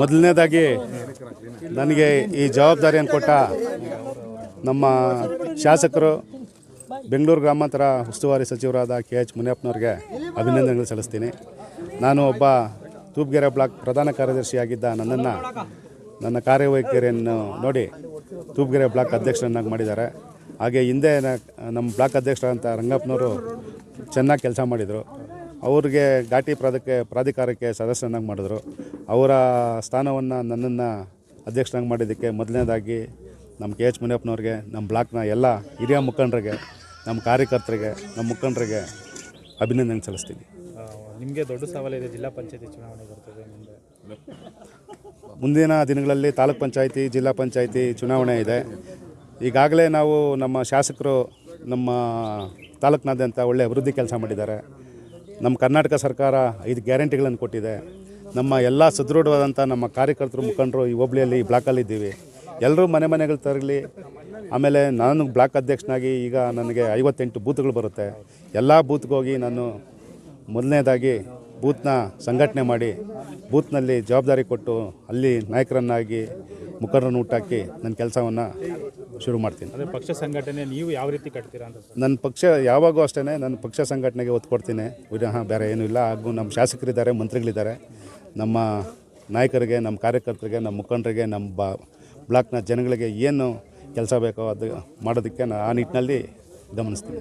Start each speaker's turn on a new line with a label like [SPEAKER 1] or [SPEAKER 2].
[SPEAKER 1] ಮೊದಲನೇದಾಗಿ ನನಗೆ ಈ ಜವಾಬ್ದಾರಿಯನ್ನು ಕೊಟ್ಟ ನಮ್ಮ ಶಾಸಕರು ಬೆಂಗಳೂರು ಗ್ರಾಮಾಂತರ ಉಸ್ತುವಾರಿ ಸಚಿವರಾದ ಕೆ ಎಚ್ ಮುನಿಯಪ್ಪನವ್ರಿಗೆ ಅಭಿನಂದನೆಗಳು ಸಲ್ಲಿಸ್ತೀನಿ. ನಾನು ಒಬ್ಬ ತೂಪ್ಗೆರೆ ಬ್ಲಾಕ್ ಪ್ರಧಾನ ಕಾರ್ಯದರ್ಶಿಯಾಗಿದ್ದ ನನ್ನನ್ನು ನನ್ನ ಕಾರ್ಯವೈಖರಿಯನ್ನು ನೋಡಿ ತೂಪ್ಗೆರೆ ಬ್ಲಾಕ್ ಅಧ್ಯಕ್ಷರನ್ನಾಗಿ ಮಾಡಿದ್ದಾರೆ. ಹಾಗೆ ಹಿಂದೆ ನಮ್ಮ ಬ್ಲಾಕ್ ಅಧ್ಯಕ್ಷರಾದಂಥ ರಂಗಪ್ಪನವರು ಚೆನ್ನಾಗಿ ಕೆಲಸ ಮಾಡಿದರು. ಅವ್ರಿಗೆ ಘಾಟಿ ಪ್ರಾಧಿಕ ಪ್ರಾಧಿಕಾರಕ್ಕೆ ಸದಸ್ಯನಾಗಿ ಮಾಡಿದ್ರು. ಅವರ ಸ್ಥಾನವನ್ನು ನನ್ನನ್ನು ಅಧ್ಯಕ್ಷನಾಗಿ ಮಾಡಿದ್ದಕ್ಕೆ ಮೊದಲನೇದಾಗಿ ನಮ್ಮ ಕೆ ಎಚ್ ಮುನಿಯಪ್ಪನವ್ರಿಗೆ ನಮ್ಮ ಬ್ಲಾಕ್ನ ಎಲ್ಲ ಹಿರಿಯ ಮುಖಂಡರಿಗೆ ನಮ್ಮ ಕಾರ್ಯಕರ್ತರಿಗೆ ನಮ್ಮ ಮುಖಂಡರಿಗೆ ಅಭಿನಂದನೆ ಸಲ್ಲಿಸ್ತೀನಿ.
[SPEAKER 2] ನಿಮಗೆ ದೊಡ್ಡ ಸವಾಲಿದೆ ಜಿಲ್ಲಾ ಪಂಚಾಯತಿ ಚುನಾವಣೆ ಬರ್ತದೆ ಮುಂದೆ
[SPEAKER 1] ಮುಂದಿನ ದಿನಗಳಲ್ಲಿ ತಾಲೂಕ್ ಪಂಚಾಯತಿ ಜಿಲ್ಲಾ ಪಂಚಾಯತಿ ಚುನಾವಣೆ ಇದೆ. ಈಗಾಗಲೇ ನಾವು ನಮ್ಮ ಶಾಸಕರು ನಮ್ಮ ತಾಲೂಕಿನಾದ್ಯಂತ ಒಳ್ಳೆ ಅಭಿವೃದ್ಧಿ ಕೆಲಸ ಮಾಡಿದ್ದಾರೆ. ನಮ್ಮ ಕರ್ನಾಟಕ ಸರ್ಕಾರ ಐದು ಗ್ಯಾರಂಟಿಗಳನ್ನು ಕೊಟ್ಟಿದೆ. ನಮ್ಮ ಎಲ್ಲ ಸದೃಢವಾದಂಥ ನಮ್ಮ ಕಾರ್ಯಕರ್ತರು, ಮುಖಂಡರು ಈ ಹೋಬಳಿಯಲ್ಲಿ ಈ ಬ್ಲಾಕಲ್ಲಿದ್ದೀವಿ ಎಲ್ಲರೂ ಮನೆ ಮನೆಗಳು ತರಲಿ ಆಮೇಲೆ ನಾನು ಬ್ಲಾಕ್ ಅಧ್ಯಕ್ಷನಾಗಿ ಈಗ ನನಗೆ ಐವತ್ತೆಂಟು ಬೂತ್ಗಳು ಬರುತ್ತೆ. ಎಲ್ಲ ಬೂತ್ಗೆ ಹೋಗಿ ನಾನು ಮೊದಲನೇದಾಗಿ ಬೂತ್ನ ಸಂಘಟನೆ ಮಾಡಿ, ಬೂತ್ನಲ್ಲಿ ಜವಾಬ್ದಾರಿ ಕೊಟ್ಟು ಅಲ್ಲಿ ನಾಯಕರನ್ನಾಗಿ, ಮುಖಂಡರನ್ನು ಹುಟ್ಟಾಕಿ ನನ್ನ ಕೆಲಸವನ್ನು ಶುರು ಮಾಡ್ತೀನಿ.
[SPEAKER 2] ಅಂದರೆ ಪಕ್ಷ ಸಂಘಟನೆ ನೀವು ಯಾವ ರೀತಿ ಕಟ್ತೀರಾ ಅಂತ ಸರ್?
[SPEAKER 1] ನನ್ನ ಪಕ್ಷ ಯಾವಾಗೂ ಅಷ್ಟೇ ನನ್ನ ಪಕ್ಷ ಸಂಘಟನೆಗೆ ಒತ್ತು ಕೊಡ್ತೀನಿ. ವಿರಹ ಬೇರೆ ಏನೂ ಇಲ್ಲ. ಹಾಗೂ ನಮ್ಮ ಶಾಸಕರಿದ್ದಾರೆ ಮಂತ್ರಿಗಳಿದ್ದಾರೆ. ನಮ್ಮ ನಾಯಕರಿಗೆ ನಮ್ಮ ಕಾರ್ಯಕರ್ತರಿಗೆ ನಮ್ಮ ಮುಖಂಡರಿಗೆ ನಮ್ಮ ಬಾ ಬ್ಲಾಕ್ನ ಜನಗಳಿಗೆ ಏನು ಕೆಲಸ ಬೇಕೋ ಅದು ಮಾಡೋದಕ್ಕೆ ನಾನು ಆ ನಿಟ್ಟಿನಲ್ಲಿ ಗಮನಿಸ್ತೀನಿ.